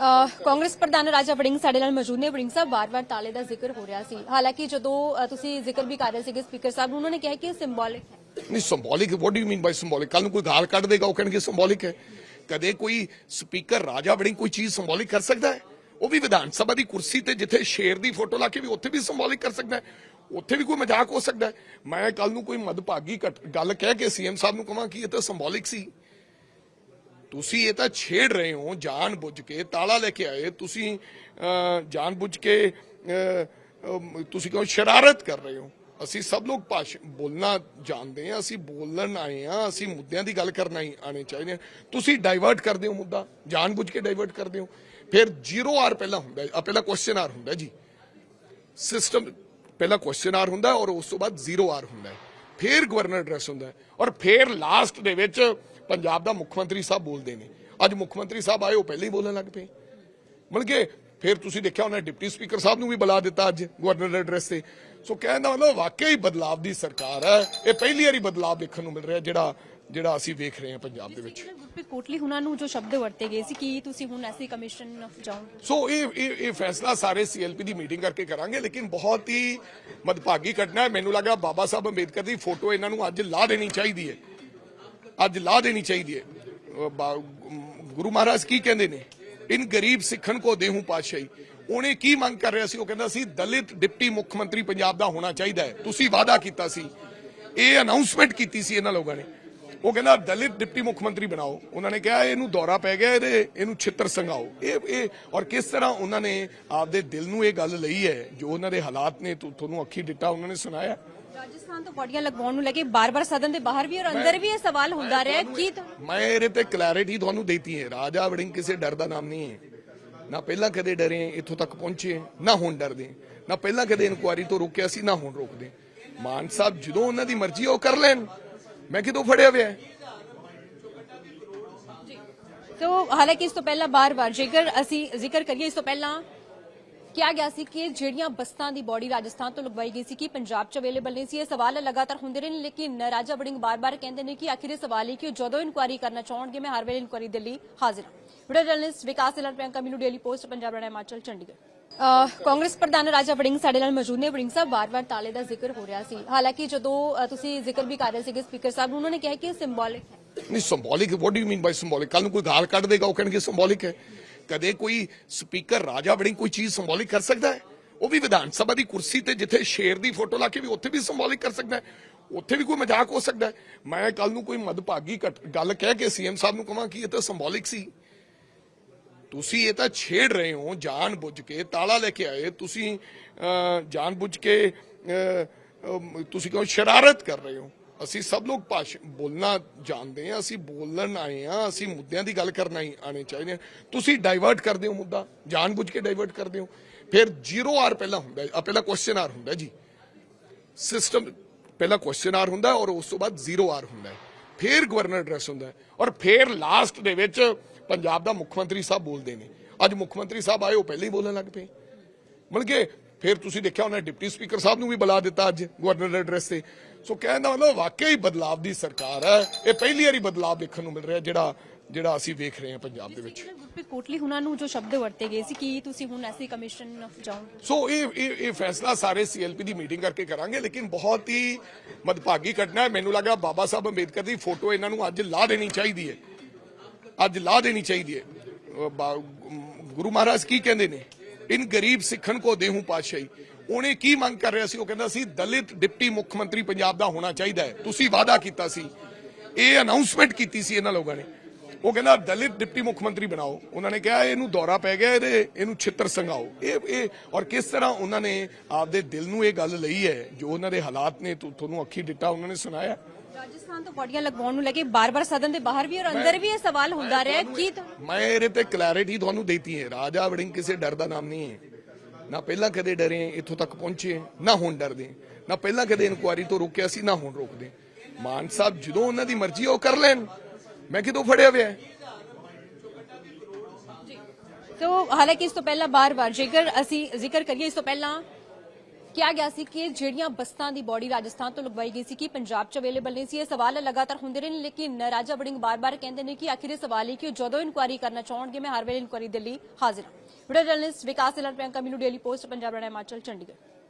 ਕਾਂਗਰਸ ਪ੍ਰਧਾਨ ਰਾਜਾ ਵੜਿੰਗ ਸਾਡੇ ਨਾਲ ਮੌਜੂਦ ਨੇ। ਵੜਿੰਗ ਸਾਹਿਬ, ਵਾਰ-ਵਾਰ ਤਾਲੇ ਦਾ ਜ਼ਿਕਰ ਹੋ ਰਿਹਾ ਸੀ। ਹਾਲਾਂਕਿ ਜਦੋਂ ਤੁਸੀਂ ਜ਼ਿਕਰ ਵੀ ਕਰ ਰਹੇ ਸੀਗੇ ਸਪੀਕਰ ਸਾਹਿਬ ਉਹਨਾਂ ਨੇ ਕਿਹਾ ਕਿ ਸਿੰਬੋਲਿਕ ਹੈ। ਨਹੀਂ symbolic what do you mean by symbolic ਕੱਲ ਨੂੰ ਕੋਈ ਗਾਲ ਕੱਢ ਦੇਗਾ, ਉਹ ਕਹਿਣਗੇ ਸਿੰਬੋਲਿਕ ਹੈ। ਕਦੇ ਕੋਈ ਸਪੀਕਰ ਰਾਜਾ ਵੜਿੰਗ ਕੋਈ ਚੀਜ਼ ਸਿੰਬੋਲਿਕ ਕਰ ਸਕਦਾ ਹੈ? ਉਹ ਵੀ ਵਿਧਾਨ ਸਭਾ ਦੀ ਕੁਰਸੀ ਤੇ ਜਿੱਥੇ ਸ਼ੇਰ ਦੀ ਫੋਟੋ ਲਾ ਕੇ ਵੀ ਉੱਥੇ ਵੀ ਸਿੰਬੋਲਿਕ ਕਰ ਸਕਦਾ ਹੈ। ਉੱਥੇ ਵੀ ਕੋਈ ਮਜ਼ਾਕ ਹੋ ਸਕਦਾ ਹੈ। ਮੈਂ ਕੱਲ ਨੂੰ ਕੋਈ ਮਦਭਾਗੀ ਗੱਲ ਕਹਿ ਕੇ ਸੀਐਮ ਸਾਹਿਬ ਨੂੰ ਕਹਾਂ ਕਿ ਇਹ ਤਾਂ ਸਿੰਬੋਲਿਕ ਸੀ। ਤੁਸੀਂ ਇਹ ਤਾਂ ਛੇੜ ਰਹੇ ਹੋ, ਜਾਣ ਬੁੱਝ ਕੇ, ਤਾਲਾ ਲੈ ਕੇ ਆਏ, ਤੁਸੀਂ ਜਾਣ ਬੁੱਝ ਕੇ ਤੁਸੀਂ ਕਹੋ ਸ਼ਰਾਰਤ ਕਰ ਰਹੇ ਹੋ? ਅਸੀਂ ਸਭ ਲੋਕ ਭਾਸ਼ਾ ਬੋਲਣਾ ਜਾਣਦੇ ਹਾਂ, ਅਸੀਂ ਬੋਲਣ ਆਏ ਹਾਂ, ਅਸੀਂ ਮੁੱਦਿਆਂ ਦੀ ਗੱਲ ਕਰਨਾ ਹੀ ਆਣੇ ਚਾਹੀਦੇ ਹਾਂ। ਤੁਸੀਂ ਡਾਈਵਰਟ ਕਰਦੇ ਹੋ ਮੁੱਦਾ, ਜਾਣ ਬੁੱਝ ਕੇ ਡਾਈਵਰਟ ਕਰਦੇ ਹੋ। ਫਿਰ ਜ਼ੀਰੋ ਆਰ ਪਹਿਲਾਂ ਹੁੰਦਾ ਹੈ ਪਹਿਲਾਂ ਕੁਐਸਚਨ ਆਰ ਹੁੰਦਾ ਜੀ। ਸਿਸਟਮ ਪਹਿਲਾਂ ਕੁਐਸਚਨ ਆਰ ਹੁੰਦਾ ਔਰ ਉਸ ਤੋਂ ਬਾਅਦ ਜ਼ੀਰੋ ਆਰ ਹੁੰਦਾ ਹੈ। ਫਿਰ ਗਵਰਨਰ ਐਡਰੈਸ ਹੁੰਦਾ ਔਰ ਫਿਰ ਲਾਸਟ ਦੇ ਵਿੱਚ ਪੰਜਾਬ ਦਾ ਮੁੱਖ ਮੰਤਰੀ ਸਾਹਿਬ ਬੋਲਦੇ ਨੇ। ਅੱਜ ਮੁੱਖ ਮੰਤਰੀ ਸਾਹਿਬ ਆਏ ਉਹ ਪਹਿਲਾਂ ਹੀ ਬੋਲਣ ਲੱਗ ਪਏ। ਮਤਲਬ ਕਿ ਫਿਰ ਤੁਸੀਂ ਦੇਖਿਆ ਉਹਨੇ ਡਿਪਟੀ ਸਪੀਕਰ ਸਾਹਿਬ ਨੂੰ ਵੀ ਬੁਲਾ ਦਿੱਤਾ ਅੱਜ ਗਵਰਨਰ ਐਡਰੈਸ ਤੇ। ਸੋ ਕਹਿਣ ਦਾ ਮਤਲਬ ਵਾਕਈ ਬਦਲਾਵ ਦੀ ਸਰਕਾਰ ਹੈ। ਇਹ ਪਹਿਲੀ ਵਾਰੀ ਬਦਲਾਵ ਦੇਖਣ ਨੂੰ ਮਿਲ ਰਿਹਾ ਜਿਹੜਾ ਜਿਹੜਾ ਅਸੀਂ ਵੇਖ ਰਹੇ ਹਾਂ ਪੰਜਾਬ ਦੇ ਵਿੱਚ। ਗੁਰਪ੍ਰੀਤ ਕੋਟਲੀ ਹੁਣਾਂ ਨੂੰ ਜੋ ਸ਼ਬਦ ਵਰਤੇ ਗਏ ਸੀ ਕਿ ਤੁਸੀਂ ਹੁਣ ਐਸੀ ਕਮਿਸ਼ਨ ਜਾਓਗੇ ਸੋ ਇਹ ਇਹ ਇਹ ਫੈਸਲਾ ਸਾਰੇ ਸੀਐਲਪੀ ਦੀ ਮੀਟਿੰਗ ਕਰਕੇ ਕਰਾਂਗੇ ਲੇਕਿਨ ਬਹੁਤ ਹੀ ਮਦਭਾਗੀ ਘਟਨਾ ਹੈ। ਮੈਨੂੰ ਲੱਗਾ ਬਾਬਾ ਸਾਹਿਬ ਅੰਬੇਦਕਰ ਦੀ ਫੋਟੋ ਇਹਨਾਂ ਨੂੰ ਅੱਜ ਲਾ ਦੇਣੀ ਚਾਹੀਦੀ ਹੈ। ਅੱਜ ਲਾ ਦੇਣੀ ਚਾਹੀਦੀ ਹੈ। ਗੁਰੂ ਮਹਾਰਾਜ ਕੀ ਕਹਿੰਦੇ ਨੇ? ਇਨ ਗਰੀਬ ਸਿੱਖਣ ਕੋ ਦੇਹੂ ਪਾਤਸ਼ਾਹੀ। ਉਹਨੇ ਕੀ ਮੰਗ ਕਰ ਰਿਹਾ ਸੀ? ਉਹ ਕਹਿੰਦਾ ਸੀ, ਦਲਿਤ ਡਿਪਟੀ ਮੁੱਖ ਮੰਤਰੀ ਪੰਜਾਬ ਦਾ ਹੋਣਾ ਚਾਹੀਦਾ ਹੈ। ਤੁਸੀਂ ਵਾਅਦਾ ਕੀਤਾ ਸੀ। ਇਹ ਅਨਾਉਂਸਮੈਂਟ ਕੀਤੀ ਸੀ ਇਹਨਾਂ ਲੋਕਾਂ ਨੇ। ਉਹ ਕਹਿੰਦਾ, ਦਲਿਤ ਡਿਪਟੀ ਮੁੱਖ ਮੰਤਰੀ ਬਣਾਓ। ਉਹਨਾਂ ਨੇ ਕਿਹਾ, ਇਹਨੂੰ ਦੌਰਾ ਪੈ ਗਿਆ, ਇਹਦੇ ਇਹਨੂੰ ਛਿੱਤਰ ਸੰਘਾਓ। ਇਹ ਇਹ ਔਰ ਕਿਸ ਤਰ੍ਹਾਂ ਉਹਨਾਂ ਨੇ ਆਪਦੇ ਦਿਲ ਨੂੰ ਇਹ ਗੱਲ ਲਈ ਹੈ? ਜੋ ਉਹਨਾਂ ਦੇ ਹਾਲਾਤ ਨੇ ਤੁਹਾਨੂੰ ਅੱਖੀ ਡਿੱਟਾ ਉਹਨਾਂ ਨੇ ਸੁਣਾਇਆ। ਰਾਜਸਥਾਨ ਤੋਂ ਬੋਡੀਆਂ ਲਗਵਾਉਣ ਨੂੰ ਲੈ ਕੇ ਬਾਰ-ਬਾਰ ਸਦਨ ਦੇ ਬਾਹਰ ਵੀ ਔਰ ਅੰਦਰ ਵੀ ਇਹ ਸਵਾਲ ਹੁੰਦਾ ਰਿਹਾ ਕਿ ਮੈਂ ਇਹਦੇ ਤੇ ਕਲੈਰਿਟੀ ਤੁਹਾਨੂੰ ਦੇਤੀ ਹੈ। ਰਾਜਾ ਵੜਿੰਗ ਕਿਸੇ ਡਰ ਦਾ ਨਾਮ ਨਹੀਂ ਹੈ। ਨਾ ਪਹਿਲਾਂ ਕਦੇ ਡਰੇ ਇੱਥੋਂ ਤੱਕ ਪਹੁੰਚੇ ਨਾ ਹੁਣ ਡਰਦੇ। ਨਾ ਪਹਿਲਾਂ ਕਦੇ ਇਨਕੁਆਰੀ ਤੋਂ ਰੋਕਿਆ ਸੀ ਨਾ ਹੁਣ ਰੋਕਦੇ। ਮਾਨ ਸਾਹਿਬ ਜਦੋਂ ਉਹਨਾਂ ਦੀ ਮਰਜ਼ੀ ਉਹ ਕਰ ਲੈਣ। ਮੈਂ ਕਿਦੋਂ ਫੜਿਆ ਹੋਇਆ? ਸੋ ਹਾਲਾਂਕਿ ਇਸ ਤੋਂ ਪਹਿਲਾਂ ਬਾਰ-ਬਾਰ ਜੇਕਰ ਅਸੀਂ ਜ਼ਿਕਰ ਕਰੀਏ ਇਸ ਤੋਂ ਪਹਿਲਾਂ ਕਿਹਾ ਗਿਆ ਸੀ ਕਿ ਜਿਹੜੀਆਂ ਬੱਸਾਂ ਦੀ ਬੋਡੀ ਰਾਜਸਥਾਨ ਤੋਂ ਲਗਵਾਈ ਗਈ ਸੀ ਕਿ ਪੰਜਾਬ 'ਚ ਅਵੇਲੇਬਲ ਨਹੀਂ ਸੀ, ਇਹ ਸਵਾਲ ਲਗਾਤਾਰ ਹੁੰਦੇ ਰਹੇ ਨੇ, ਲੇਕਿਨ ਰਾਜਾ ਵੜਿੰਗ ਬਾਰ-ਬਾਰ ਕਹਿੰਦੇ ਨੇ ਕਿ ਆਖਿਰ ਇਹ ਸਵਾਲ ਹੈ ਕਿ ਜਦੋਂ ਇਨਕੁਆਰੀ ਕਰਨਾ ਚਾਹਣਗੇ, ਮੈਂ ਹਰ ਵੇਲੇ ਇਨਕੁਆਰੀ ਦੇ ਲਈ ਹਾਜ਼ਰ ਹਾਂ। ਵੀਡੀਓ ਜਰਨਲਿਸਟ ਵਿਕਾਸ ਇਲਰ ਪ੍ਰਿਯੰਕਾ ਮੈਨੂੰ ਡੇਲੀ ਪੋਸਟ ਪੰਜਾਬ ਰਣਾ ਹਿਮਾਚਲ, ਚੰਡੀਗੜ੍ਹ। ਕਾਂਗਰਸ ਪ੍ਰਧਾਨ ਰਾਜਾ ਵੜਿੰਗ ਸਾਡੇ ਨਾਲ ਮੌਜੂਦ ਨੇ। ਵੜਿੰਗ ਸਾਹਿਬ, ਵਾਰ-ਵਾਰ ਤਾਲੇ ਦਾ ਜ਼ਿਕਰ ਹੋ ਰਿਹਾ ਸੀ। ਹਾਲਾਂਕਿ ਜਦੋਂ ਤੁਸੀਂ ਜ਼ਿਕਰ ਵੀ ਕਰ ਰਹੇ ਸੀਗੇ ਸਪੀਕਰ ਸਾਹਿਬ, ਉਹਨਾਂ ਨੇ ਕਿਹਾ ਕਿ ਸਿੰਬੋਲਿਕ ਹੈ। ਨਹੀਂ symbolic what do you mean by symbolic ਕੱਲ ਨੂੰ ਕੋਈ ਗਾਲ ਕੱਢ ਦੇਗਾ, ਉਹ ਕਹਿਣਗੇ ਸਿੰਬੋਲਿਕ ਹੈ। ਕਦੇ ਕੋਈ ਸਪੀਕਰ ਰਾਜਾ ਬਣੀ ਕੋਈ ਚੀਜ਼ ਸਿੰਬੋਲਿਕ ਕਰ ਸਕਦਾ ਹੈ? ਉਹ ਵੀ ਵਿਧਾਨ ਸਭਾ ਦੀ ਕੁਰਸੀ ਤੇ ਜਿੱਥੇ ਸ਼ੇਰ ਦੀ ਫੋਟੋ ਲਾ ਕੇ ਵੀ ਉੱਥੇ ਵੀ ਸਿੰਬੋਲਿਕ ਕਰ ਸਕਦਾ ਹੈ। ਉੱਥੇ ਵੀ ਕੋਈ ਮਜ਼ਾਕ ਹੋ ਸਕਦਾ ਮੈਂ ਕੱਲ ਨੂੰ ਕੋਈ ਮਦਭਾਗੀ ਘਟ- ਗੱਲ ਕਹਿ ਕੇ ਸੀਐਮ ਸਾਹਿਬ ਨੂੰ ਕਹਾਂ ਕਿ ਇਹ ਤਾਂ ਸਿੰਬੋਲਿਕ ਸੀ। ਤੁਸੀਂ ਇਹ ਤਾਂ ਛੇੜ ਰਹੇ ਹੋ ਜਾਣ ਬੁੱਝ ਕੇ ਤਾਲਾ ਲੈ ਕੇ ਆਏ। ਤੁਸੀਂ ਅਹ, ਜਾਣ ਬੁੱਝ ਕੇ ਅਹ, ਤੁਸੀਂ ਕਹੋ ਸ਼ਰਾਰਤ ਕਰ ਰਹੇ ਹੋ? ਅਸੀਂ ਸਭ ਲੋਕ ਭਾਸ਼ ਬੋਲਣਾ ਜਾਣਦੇ ਹਾਂ, ਅਸੀਂ ਬੋਲਣ ਆਏ ਹਾਂ, ਅਸੀਂ ਮੁੱਦਿਆਂ ਦੀ ਗੱਲ ਕਰਨਾ ਹੀ ਆਣੇ ਚਾਹੀਦੇ ਹਾਂ। ਤੁਸੀਂ ਡਾਈਵਰਟ ਕਰਦੇ ਹੋ ਮੁੱਦਾ ਜਾਣ ਕੇ ਡਾਈਵਰਟ ਕਰਦੇ ਹੋ। ਫਿਰ ਜ਼ੀਰੋ ਆਰ ਪਹਿਲਾਂ ਹੁੰਦਾ ਹੈ। ਪਹਿਲਾਂ ਕੁਐਸਚਨ ਆਰ ਹੁੰਦਾ ਜੀ। ਸਿਸਟਮ ਪਹਿਲਾਂ ਕੁਐਸਚਨ ਆਰ ਹੁੰਦਾ ਔਰ ਉਸ ਤੋਂ ਬਾਅਦ ਜ਼ੀਰੋ ਆਰ ਹੁੰਦਾ ਹੈ। ਫਿਰ ਗਵਰਨਰ ਐਡਰੈਸ ਹੁੰਦਾ ਔਰ ਫਿਰ ਲਾਸਟ ਦੇ ਵਿੱਚ ਪੰਜਾਬ ਦਾ ਮੁੱਖ ਮੰਤਰੀ ਸਾਹਿਬ ਬੋਲਦੇ ਨੇ। ਅੱਜ ਮੁੱਖ ਮੰਤਰੀ ਸਾਹਿਬ ਆਏ, ਉਹ ਪਹਿਲਾਂ ਹੀ ਬੋਲਣ ਲੱਗ ਪਏ। ਮਤਲਬ ਕਿ ਫਿਰ ਤੁਸੀਂ ਦੇਖਿਆ ਉਹਨੇ ਡਿਪਟੀ ਸਪੀਕਰ ਸਾਹਿਬ ਨੂੰ ਵੀ ਬੁਲਾ ਦਿੱਤਾ ਅੱਜ ਗਵਰਨਰ ਐਡਰੈਸ ਤੇ। ਸੋ ਕਹਿਣ ਦਾ ਮਤਲਬ ਵਾਕਈ ਬਦਲਾਵ ਦੀ ਸਰਕਾਰ ਹੈ। ਇਹ ਪਹਿਲੀ ਵਾਰੀ ਬਦਲਾਵ ਦੇਖਣ ਨੂੰ ਮਿਲ ਰਿਹਾ ਜਿਹੜਾ ਜਿਹੜਾ ਅਸੀਂ ਵੇਖ ਰਹੇ ਹਾਂ ਪੰਜਾਬ ਦੇ ਵਿੱਚ। ਗੁਰਪ੍ਰੀਤ ਕੋਟਲੀ ਹੁਣਾਂ ਨੂੰ ਜੋ ਸ਼ਬਦ ਵਰਤੇ ਗਏ ਸੀ ਕਿ ਤੁਸੀਂ ਹੁਣ ਐਸੀ ਕਮਿਸ਼ਨ ਜਾਓਗੇ ਸੋ ਇਹ ਇਹ ਇਹ ਫੈਸਲਾ ਸਾਰੇ ਸੀਐਲਪੀ ਦੀ ਮੀਟਿੰਗ ਕਰਕੇ ਕਰਾਂਗੇ ਲੇਕਿਨ ਬਹੁਤ ਹੀ ਮਦਭਾਗੀ ਘਟਨਾ ਹੈ। ਮੈਨੂੰ ਲੱਗਾ ਬਾਬਾ ਸਾਹਿਬ ਅੰਬੇਦਕਰ ਦੀ ਫੋਟੋ ਇਹਨਾਂ ਨੂੰ ਅੱਜ ਲਾ ਦੇਣੀ ਚਾਹੀਦੀ ਹੈ। ਅੱਜ ਲਾ ਦੇਣੀ ਚਾਹੀਦੀ ਹੈ। ਗੁਰੂ ਮਹਾਰਾਜ ਕੀ ਕਹਿੰਦੇ ਨੇ? ਇਨ ਗਰੀਬ ਸਿੱਖਣ ਕੋ ਦੇਹੂ ਪਾਤਸ਼ਾਹੀ। ਉਹਨੇ ਕੀ ਮੰਗ ਕਰ ਰਿਹਾ ਸੀ? ਉਹ ਕਹਿੰਦਾ ਸੀ, ਦਲਿਤ ਡਿਪਟੀ ਮੁੱਖ ਮੰਤਰੀ ਪੰਜਾਬ ਦਾ ਹੋਣਾ ਚਾਹੀਦਾ ਹੈ। ਤੁਸੀਂ ਵਾਅਦਾ ਕੀਤਾ ਸੀ। ਇਹ ਅਨਾਉਂਸਮੈਂਟ ਕੀਤੀ ਸੀ ਇਹਨਾਂ ਲੋਕਾਂ ਨੇ। ਉਹ ਕਹਿੰਦਾ, ਦਲਿਤ ਡਿਪਟੀ ਮੁੱਖ ਮੰਤਰੀ ਬਣਾਓ। ਉਹਨਾਂ ਨੇ ਕਿਹਾ, ਇਹਨੂੰ ਦੌਰਾ ਪੈ ਗਿਆ, ਇਹਦੇ, ਇਹਨੂੰ ਛਿੱਤਰ ਸੰਘਾਓ। ਇਹ ਇਹ, ਔਰ ਕਿਸ ਤਰ੍ਹਾਂ ਉਹਨਾਂ ਨੇ ਆਪਦੇ ਦਿਲ ਨੂੰ ਇਹ ਗੱਲ ਲਈ ਹੈ? ਜੋ ਉਹਨਾਂ ਦੇ ਹਾਲਾਤ ਨੇ ਤੁਹਾਨੂੰ ਅੱਖੀ ਡਿੱਟਾ ਉਹਨਾਂ ਨੇ ਸੁਣਾਇਆ। ਰਾਜਸਥਾਨ ਤੋਂ ਬੋਡੀਆਂ ਲਗਵਾਉਣ ਨੂੰ ਲੈ ਕੇ ਬਾਰ-ਬਾਰ ਸਦਨ ਦੇ ਬਾਹਰ ਵੀ ਔਰ ਅੰਦਰ ਵੀ ਇਹ ਸਵਾਲ ਹੁੰਦਾ ਰਿਹਾ ਕਿ ਮੈਂ ਇਹਦੇ ਤੇ ਕਲੈਰਿਟੀ ਤੁਹਾਨੂੰ ਦੇਤੀ ਹੈ। ਰਾਜਾ ਵੜਿੰਗ ਕਿਸੇ ਡਰ ਦਾ ਨਾਮ ਨਹੀਂ ਹੈ। ਨਾ ਪਹਿਲਾਂ ਕਦੇ ਡਰੇ ਇੱਥੋਂ ਤੱਕ ਪਹੁੰਚੇ ਨਾ ਹੁਣ ਡਰਦੇ। ਨਾ ਪਹਿਲਾਂ ਕਦੇ ਇਨਕੁਆਰੀ ਤੋਂ ਰੋਕਿਆ ਸੀ ਨਾ ਹੁਣ ਰੋਕਦੇ। ਮਾਨ ਸਾਹਿਬ ਜਦੋਂ ਉਹਨਾਂ ਦੀ ਮਰਜ਼ੀ ਉਹ ਕਰ ਲੈਣ। ਮੈਂ ਕਿਦੋਂ ਫੜਿਆ ਹੋਇਆ? ਸੋ ਹਾਲਾਂਕਿ ਇਸ ਤੋਂ ਪਹਿਲਾਂ ਬਾਰ-ਬਾਰ ਜੇਕਰ ਅਸੀਂ ਜ਼ਿਕਰ ਕਰੀਏ ਇਸ ਤੋਂ ਪਹਿਲਾਂ ਕਿਹਾ ਗਿਆ ਸੀ ਕਿ ਜਿਹੜੀਆਂ ਬਸਤਾਂ ਦੀ ਬੋਡੀ ਰਾਜਸਥਾਨ ਤੋਂ ਲਗਵਾਈ ਗਈ ਸੀ ਕਿ ਪੰਜਾਬ 'ਚ ਅਵੇਲੇਬਲ ਨਹੀਂ ਸੀ, ਇਹ ਸਵਾਲ ਲਗਾਤਾਰ ਹੁੰਦੇ ਰਹੇ ਨੇ, ਲੇਕਿਨ ਰਾਜਾ ਵੜਿੰਗ ਬਾਰ-ਬਾਰ ਕਹਿੰਦੇ ਨੇ ਕਿ ਆਖਿਰ ਇਹ ਸਵਾਲ ਹੈ ਕਿ ਜਦੋਂ ਇਨਕੁਆਇਰੀ ਕਰਨਾ ਚਾਹਣਗੇ, ਮੈਂ ਹਰ ਵੇਲੇ ਇਨਕੁਆਰੀ ਦੇ ਲਈ ਹਾਜ਼ਰ ਹਾਂ। ਵੀਡੀਓ ਜਰਨਲਿਸਟ ਵਿਕਾਸ ਇਲਰ ਪ੍ਰਿਯੰਕਾ ਮਿਲੂ ਡੇਲੀ ਪੋਸਟ ਪੰਜਾਬ ਰਣਾ ਹਿਮਾਚਲ ਚੰਡੀਗੜ੍ਹ।